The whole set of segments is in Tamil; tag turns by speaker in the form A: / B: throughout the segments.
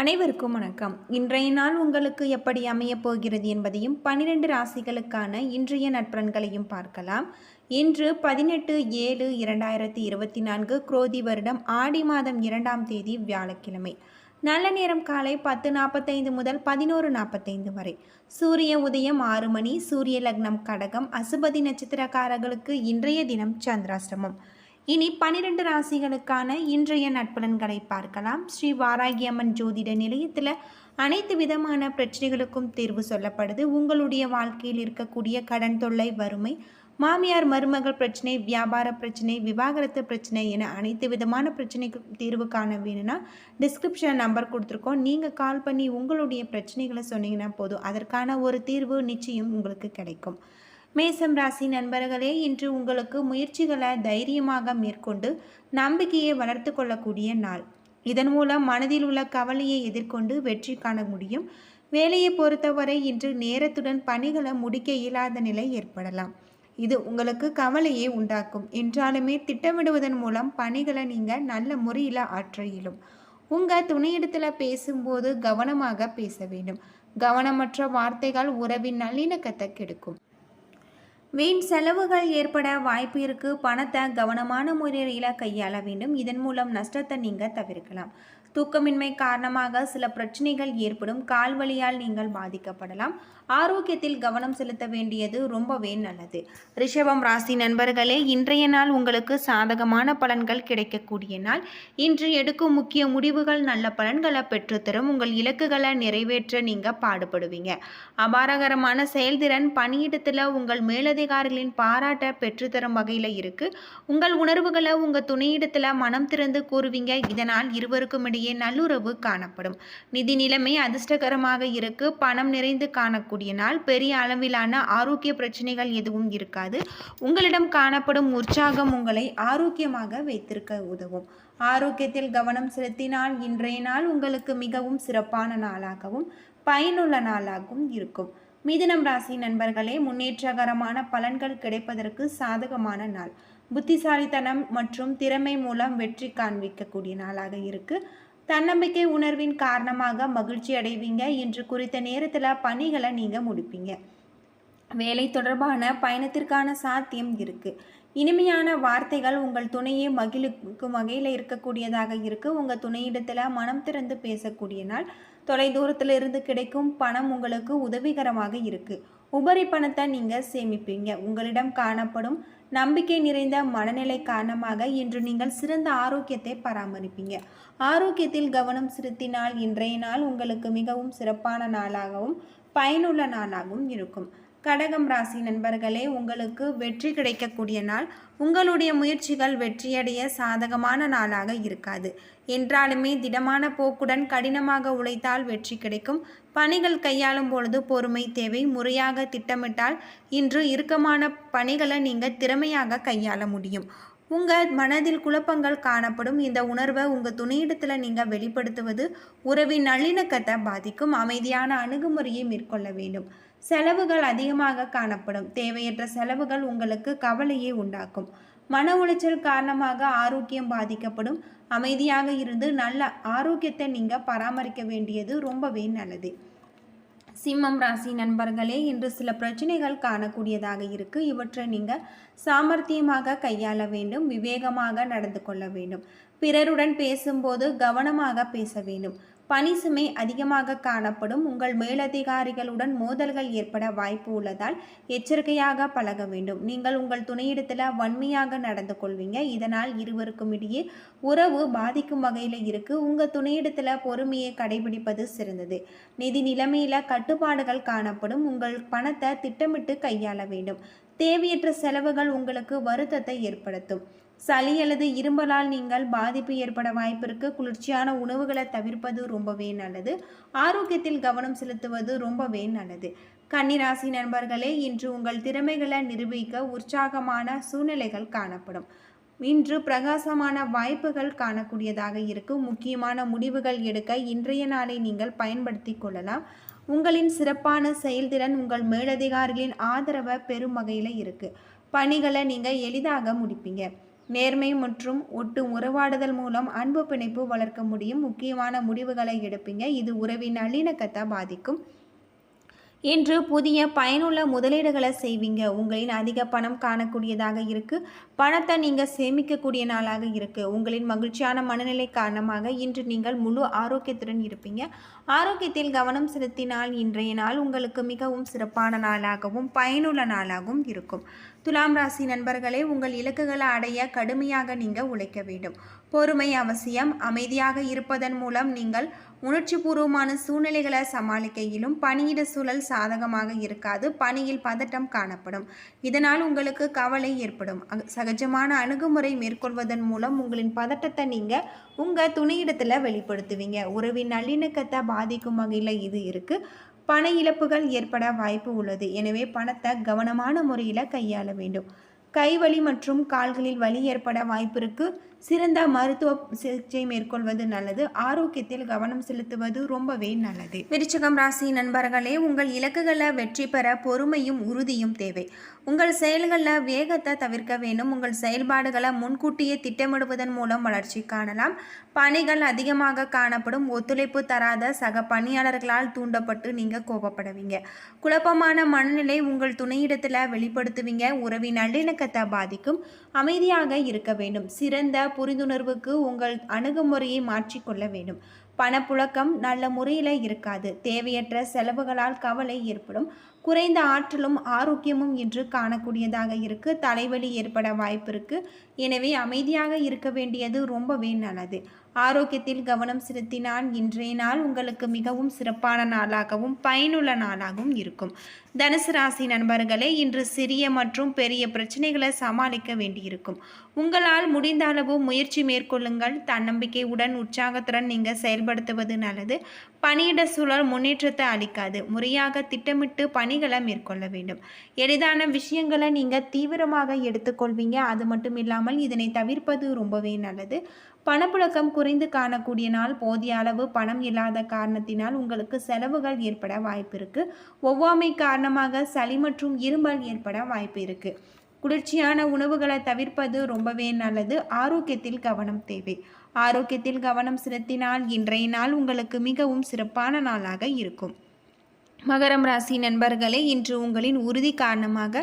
A: அனைவருக்கும் வணக்கம். இன்றைய நாள் உங்களுக்கு எப்படி அமையப் போகிறது என்பதையும் பனிரெண்டு ராசிகளுக்கான இன்றைய நட்பன்களையும் பார்க்கலாம். இன்று பதினெட்டு ஏழு இரண்டாயிரத்தி இருபத்தி நான்கு குரோதி வருடம் ஆடி மாதம் இரண்டாம் தேதி வியாழக்கிழமை. நல்ல நேரம் காலை பத்து நாற்பத்தைந்து முதல் பதினோரு நாற்பத்தைந்து வரை. சூரிய உதயம் ஆறு மணி சூரிய லக்னம் கடகம் அசுபதி நட்சத்திரக்காரர்களுக்கு இன்றைய தினம் சந்திராஷ்டமம். இனி பனிரெண்டு ராசிகளுக்கான இன்றைய நட்பலன்களை பார்க்கலாம். ஸ்ரீ வாராகியம்மன் ஜோதிட நிலையத்தில் அனைத்து விதமான பிரச்சனைகளுக்கும் தீர்வு சொல்லப்படுது. உங்களுடைய வாழ்க்கையில் இருக்கக்கூடிய கடன் தொல்லை வறுமை மாமியார் மருமகள் பிரச்சனை வியாபார பிரச்சனை விவாகரத்து பிரச்சனை என அனைத்து விதமான பிரச்சனைக்கு தீர்வு காண வேணும்னா டிஸ்கிரிப்ஷன் நம்பர் கொடுத்துருக்கோம். நீங்கள் கால் பண்ணி உங்களுடைய பிரச்சனைகளை சொன்னீங்கன்னா போதும். அதற்கான ஒரு தீர்வு நிச்சயம் உங்களுக்கு கிடைக்கும். மேசம் ராசி நண்பர்களே இன்று உங்களுக்கு முயற்சிகளை தைரியமாக மேற்கொண்டு நம்பிக்கையை வளர்த்து கொள்ளக்கூடிய நாள். இதன் மூலம் மனதில் உள்ள கவலையை எதிர்கொண்டு வெற்றி காண முடியும். வேலையை பொறுத்தவரை இன்று நேரத்துடன் பணிகளை முடிக்க இயலாத நிலை ஏற்படலாம். இது உங்களுக்கு கவலையை உண்டாக்கும். என்றாலுமே திட்டமிடுவதன் மூலம் பணிகளை நீங்கள் நல்ல முறையில் ஆற்ற இயலும். உங்கள் துணையிடத்தில் பேசும்போது கவனமாக பேச வேண்டும். கவனமற்ற வார்த்தைகள் உறவின் நல்லிணக்கத்தை கெடுக்கும். வீண் செலவுகள் ஏற்பட வாய்ப்பு இருக்கு. பணத்தை கவனமான முறையில் கையாள வேண்டும். இதன் மூலம் நஷ்டத்தை நீங்கள் தவிர்க்கலாம். தூக்கமின்மை காரணமாக சில பிரச்சனைகள் ஏற்படும். கால்வழியால் நீங்கள் பாதிக்கப்படலாம். ஆரோக்கியத்தில் கவனம் செலுத்த வேண்டியது ரொம்பவே நல்லது. ரிஷபம் ராசி நண்பர்களே இன்றைய நாள் உங்களுக்கு சாதகமான பலன்கள் கிடைக்கக்கூடிய நாள். இன்று எடுக்கும் முக்கிய முடிவுகள் நல்ல பலன்களை பெற்றுத்தரும் உங்கள் இலக்குகளை நிறைவேற்ற நீங்கள் பாடுபடுவீங்க. அபாரகரமான செயல்திறன் பணியிடத்தில் உங்கள் மேலதிகாரிகளின் பாராட்ட பெற்றுத்தரும் வகையில் இருக்கு. உங்கள் உணர்வுகளை உங்கள் துணையிடத்தில் மனம் திறந்து கூறுவீங்க. இதனால் இருவருக்கும் இடையே நல்லுறவு காணப்படும். நிதி நிலைமை அதிர்ஷ்டகரமாக இருக்கு. பணம் நிறைந்து காணக்கூடிய நாள் பெரிய அளவிலான ஆரோக்கிய பிரச்சனைகள் எதுவும் இருக்காது. உங்களிடம் காணப்படும் உற்சாகம் உங்களை ஆரோக்கியமாக வைத்திருக்க உதவும். ஆரோக்கியத்தில் கவனம் செலுத்தினால் இன்றைய நாள் உங்களுக்கு மிகவும் சிறப்பான நாளாகவும் பயனுள்ள நாளாகவும் இருக்கும். மிதுனம் ராசி நண்பர்களே முன்னேற்றகரமான பலன்கள் கிடைப்பதற்கு சாதகமான நாள். புத்திசாலித்தனம் மற்றும் திறமை மூலம் வெற்றி காண்பிக்கக்கூடிய நாளாக இருக்குது தன்னம்பிக்கை உணர்வின் காரணமாக மகிழ்ச்சி அடைவீங்க இன்று குறித்த நேரத்தில் பணிகளை நீங்கள் முடிப்பீங்க. வேலை தொடர்பான பயணத்திற்கான சாத்தியம் இருக்குது இனிமையான வார்த்தைகள் உங்கள் துணையை மகிழுக்கும் வகையில் இருக்கக்கூடியதாக இருக்குது உங்கள் துணையிடத்தில் மனம் திறந்து பேசக்கூடிய நாள். தொலைதூரத்தில் இருந்து கிடைக்கும் பணம் உங்களுக்கு உதவிகரமாக இருக்குது உபரி பணத்தை நீங்கள் சேமிப்பீங்க. உங்களிடம் காணப்படும் நம்பிக்கை நிறைந்த மனநிலை காரணமாக இன்று நீங்கள் சிறந்த ஆரோக்கியத்தை பராமரிப்பீங்க. ஆரோக்கியத்தில் கவனம் செலுத்தினால் இன்றைய நாள் உங்களுக்கு மிகவும் சிறப்பான நாளாகவும் பயனுள்ள நாளாகவும் இருக்கும். கடகம் ராசி நண்பர்களே உங்களுக்கு வெற்றி கிடைக்கக்கூடிய நாள். உங்களுடைய முயற்சிகள் வெற்றியடைய சாதகமான நாளாக இருக்காது. என்றாலுமே திடமான போக்குடன் கடினமாக உழைத்தால் வெற்றி கிடைக்கும். பணிகள் கையாளும் பொழுது பொறுமை தேவை. முறையாக திட்டமிட்டால் இன்று இறுக்கமான பணிகளை நீங்கள் திறமையாக கையாள முடியும். உங்கள் மனதில் குழப்பங்கள் காணப்படும். இந்த உணர்வை உங்கள் துணையிடத்தில் நீங்கள் வெளிப்படுத்துவது உறவின் நல்லிணக்கத்தை பாதிக்கும். அமைதியான அணுகுமுறையை மேற்கொள்ள வேண்டும். செலவுகள் அதிகமாக காணப்படும். தேவையற்ற செலவுகள் உங்களுக்கு கவலையை உண்டாக்கும். மன உளைச்சல் காரணமாக ஆரோக்கியம் பாதிக்கப்படும். அமைதியாக இருந்து நல்ல ஆரோக்கியத்தை நீங்கள் பராமரிக்க வேண்டியது ரொம்பவே நல்லது. சிம்மம் ராசி நண்பர்களே இன்று சில பிரச்சனைகள் காணக்கூடியதாக இருக்கு. இவற்றை நீங்கள் சாமர்த்தியமாக கையாள வேண்டும் விவேகமாக நடந்து கொள்ள வேண்டும். பிறருடன் பேசும்போது கவனமாக பேச வேண்டும். பணி சுமை அதிகமாக காணப்படும். உங்கள் மேலதிகாரிகளுடன் மோதல்கள் ஏற்பட வாய்ப்பு உள்ளதால் எச்சரிக்கையாக பழக வேண்டும். நீங்கள் உங்கள் துணையிடத்தில் வன்மையாக நடந்து கொள்வீங்க. இதனால் இருவருக்கும் இடையே உறவு பாதிக்கும் வகையில் இருக்கு. உங்கள் துணையிடத்தில் பொறுமையை கடைபிடிப்பது சிறந்தது. நிதி நிலைமையில் கட்டுப்பாடுகள் காணப்படும். உங்கள் பணத்தை திட்டமிட்டு கையாள வேண்டும். தேவையற்ற செலவுகள் உங்களுக்கு வருத்தத்தை ஏற்படுத்தும். சளி அல்லது இரும்பலால் நீங்கள் பாதிப்பு ஏற்பட வாய்ப்பிற்கு குளிர்ச்சியான உணவுகளை தவிர்ப்பது ரொம்பவே நல்லது. ஆரோக்கியத்தில் கவனம் செலுத்துவது ரொம்பவே நல்லது. கன்னிராசி நண்பர்களே இன்று உங்கள் திறமைகளை நிரூபிக்க உற்சாகமான சூழ்நிலைகள் காணப்படும். இன்று பிரகாசமான வாய்ப்புகள் காணக்கூடியதாக இருக்கும் முக்கியமான முடிவுகள் எடுக்க இன்றைய நாளை நீங்கள் பயன்படுத்தி கொள்ளலாம். உங்களின் சிறப்பான செயல்திறன் உங்கள் மேலதிகாரிகளின் ஆதரவை பெறும் வகையில் இருக்குது பணிகளை நீங்கள் எளிதாக முடிப்பீங்க. நேர்மை மற்றும் ஒட்டு உறவாடுதல் மூலம் அன்பு பிணைப்பு வளர்க்க முடியும். முக்கியமான முடிவுகளை எடுப்பீங்க. இது உறவின் நல்லிணக்கத்தை பாதிக்கும். இன்று புதிய பயனுள்ள முதலீடுகளை செய்வீங்க. உங்களின் அதிக பணம் காணக்கூடியதாக இருக்குது பணத்தை நீங்கள் சேமிக்கக்கூடிய நாளாக இருக்குது உங்களின் மகிழ்ச்சியான மனநிலை காரணமாக இன்று நீங்கள் முழு ஆரோக்கியத்துடன் இருப்பீங்க. ஆரோக்கியத்தில் கவனம் செலுத்தினால் இன்றைய நாள் உங்களுக்கு மிகவும் சிறப்பான நாளாகவும் பயனுள்ள நாளாகவும் இருக்கும். துலாம் ராசி நண்பர்களே உங்கள் இலக்குகளை அடைய கடுமையாக நீங்கள் உழைக்க வேண்டும். பொறுமை அவசியம். அமைதியாக இருப்பதன் மூலம் நீங்கள் உணர்ச்சிபூர்வமான சூழ்நிலைகளை சமாளிக்கையிலும் பணியிட சூழல் சாதகமாக இருக்காது. பணியில் பதட்டம் காணப்படும். இதனால் உங்களுக்கு கவலை ஏற்படும். சகஜமான அணுகுமுறை மேற்கொள்வதன் மூலம் உங்களின் பதட்டத்தை நீங்கள் உங்கள் துணையிடத்தில் வெளிப்படுத்துவீங்க. உறவின் நல்லிணக்கத்தை பாதிக்கும் வகையில் இது இருக்குது பண இழப்புகள் ஏற்பட வாய்ப்பு உள்ளது. எனவே பணத்தை கவனமான முறையில் கையாள வேண்டும். கைவலி மற்றும் கால்களில் வலி ஏற்பட வாய்ப்பு இருக்குது சிறந்த மருத்துவ சிகிச்சை மேற்கொள்வது நல்லது. ஆரோக்கியத்தில் கவனம் செலுத்துவது ரொம்பவே நல்லது. விருச்சகம் ராசி நண்பர்களே உங்கள் இலக்குகளை வெற்றி பெற பொறுமையும் உறுதியும் தேவை. உங்கள் செயல்களில் வேகத்தை தவிர்க்க வேண்டும். உங்கள் செயல்பாடுகளை முன்கூட்டியே திட்டமிடுவதன் மூலம் வளர்ச்சி காணலாம். பணிகள் அதிகமாக காணப்படும். ஒத்துழைப்பு தராத சக பணியாளர்களால் தூண்டப்பட்டு நீங்கள் கோபப்படுவீங்க. குழப்பமான மனநிலை உங்கள் துணையிடத்தில் வெளிப்படுத்துவீங்க. உறவின் நல்லிணக்கத்தை பாதிக்கும். அமைதியாக இருக்க வேண்டும். சிறந்த புரிந்துணர்வுக்கு உங்கள் அணுகுமுறையை மாற்றிக்கொள்ள வேண்டும். பணப்புழக்கம் நல்ல முறையில் இருக்காது. தேவையற்ற செலவுகளால் கவலை ஏற்படும். குறைந்த ஆற்றலும் ஆரோக்கியமும் இன்று காணக்கூடியதாக இருக்கு. தலைவலி ஏற்பட வாய்ப்பு இருக்கு. எனவே அமைதியாக இருக்க வேண்டியது ரொம்பவே நல்லது. ஆரோக்கியத்தில் கவனம் செலுத்தினால் இன்றைய நாள் உங்களுக்கு மிகவும் சிறப்பான நாளாகவும் பயனுள்ள நாளாகவும் இருக்கும். தனுசு ராசி நண்பர்களே இன்று சிறிய மற்றும் பெரிய பிரச்சனைகளை சமாளிக்க வேண்டியிருக்கும். உங்களால் முடிந்த அளவு முயற்சி மேற்கொள்ளுங்கள். தன்னம்பிக்கையுடன் உற்சாகத்துடன் நீங்கள் செயல்படுத்துவது நல்லது. பணியிட சூழல் முன்னேற்றத்தை அளிக்காது. முறையாக திட்டமிட்டு பணிகளை மேற்கொள்ள வேண்டும். எளிதான விஷயங்களை நீங்கள் தீவிரமாக எடுத்துக்கொள்வீங்க. அது மட்டும் இல்லாமல் இதனை தவிர்ப்பது ரொம்பவே நல்லது. பணப்புழக்கம் குறைந்து காணக்கூடிய நாள். போதிய அளவு பணம் இல்லாத காரணத்தினால் உங்களுக்கு செலவுகள் ஏற்பட வாய்ப்பு ஒவ்வாமை ஒவ்வாமை காரணமாக சளி மற்றும் இருமல் ஏற்பட வாய்ப்பு இருக்கு. குளிர்ச்சியான உணவுகளை தவிர்ப்பது ரொம்பவே நல்லது. ஆரோக்கியத்தில் கவனம் தேவை. ஆரோக்கியத்தில் கவனம் செலுத்தினால் இன்றைய நாள் உங்களுக்கு மிகவும் சிறப்பான நாளாக இருக்கும். மகரம் ராசி நண்பர்களே இன்று உங்களின் உறுதி காரணமாக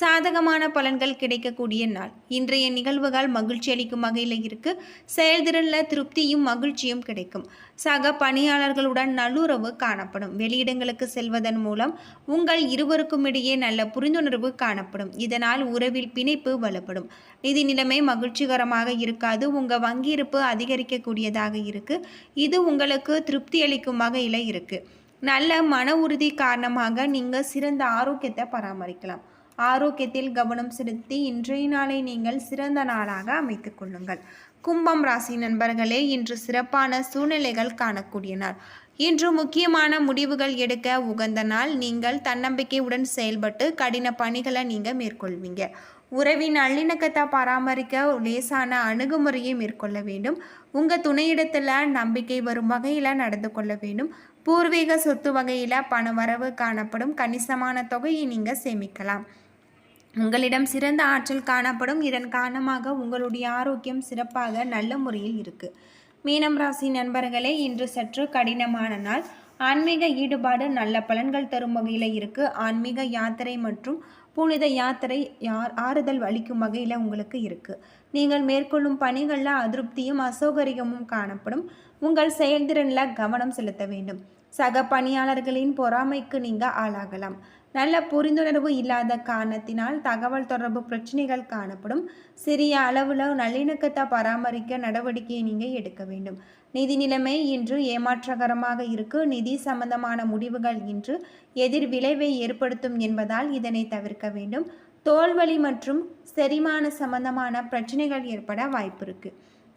A: சாதகமான பலன்கள் கிடைக்கக்கூடிய நாள். இன்றைய நிகழ்வுகள் மகிழ்ச்சி அளிக்கும் வகையில் இருக்கு. செயல்திறனில் திருப்தியும் மகிழ்ச்சியும் கிடைக்கும். சக பணியாளர்களுடன் நல்லுறவு காணப்படும். வெளியிடங்களுக்கு செல்வதன் மூலம் உங்கள் இருவருக்கும் இடையே நல்ல புரிந்துணர்வு காணப்படும். இதனால் உறவில் பிணைப்பு வலுப்படும். நிதி நிலைமை மகிழ்ச்சிகரமாக இருக்காது. உங்கள் வங்கி இருப்பு அதிகரிக்கக்கூடியதாக இருக்கு. இது உங்களுக்கு திருப்தி அளிக்கும் வகையில் இருக்குது நல்ல மன உறுதி காரணமாக நீங்கள் சிறந்த ஆரோக்கியத்தை பராமரிக்கலாம். ஆரோக்கியத்தில் கவனம் செலுத்தி இன்றைய நாளை நீங்கள் சிறந்த நாளாக அமைத்து கொள்ளுங்கள். கும்பம் ராசி நண்பர்களே இன்று சிறப்பான சூழ்நிலைகள் காணக்கூடிய நாள். இன்று முக்கியமான முடிவுகள் எடுக்க உகந்த நாள். நீங்கள் தன்னம்பிக்கையுடன் செயல்பட்டு கடின பணிகளை நீங்கள் மேற்கொள்வீங்க. உறவின் நல்லிணக்கத்தை பராமரிக்க லேசான அணுகுமுறையை மேற்கொள்ள வேண்டும். உங்கள் துணையிடத்தில் நம்பிக்கை வரும் வகையில் நடந்து கொள்ள வேண்டும். பூர்வீக சொத்து வகையில் பண வரவு காணப்படும். கணிசமான தொகையை நீங்கள் சேமிக்கலாம். உங்களிடம் சிறந்த ஆற்றல் காணப்படும். இதன் காரணமாக உங்களுடைய ஆரோக்கியம் சிறப்பாக நல்ல முறையில் இருக்குது மீனம் ராசி நண்பர்களே இன்று சற்று கடினமான நாள். ஆன்மீக ஈடுபாடு நல்ல பலன்கள் தரும் வகையில் இருக்குது ஆன்மீக யாத்திரை மற்றும் புனித யாத்திரை யார் ஆறுதல் அளிக்கும் வகையில் உங்களுக்கு இருக்குது நீங்கள் மேற்கொள்ளும் பணிகளில் அதிருப்தியும் அசௌகரியமும் காணப்படும். உங்கள் செயல்திறனில் கவனம் செலுத்த வேண்டும். சக பணியாளர்களின் பொறாமைக்கு நீங்கள் ஆளாகலாம். நல்ல புரிந்துணர்வு இல்லாத காரணத்தினால் தகவல் தொடர்பு பிரச்சனைகள் காணப்படும். சிறிய அளவில் நல்லிணக்கத்தை பராமரிக்க நடவடிக்கையை நீங்கள் எடுக்க வேண்டும். நிதி நிலைமை இன்று ஏமாற்றகரமாக இருக்கு. நிதி சம்பந்தமான முடிவுகள் இன்று எதிர் விளைவை ஏற்படுத்தும் என்பதால் இதனை தவிர்க்க வேண்டும். தோல்வலி மற்றும் செரிமான சம்பந்தமான பிரச்சனைகள் ஏற்பட வாய்ப்பு இருக்குது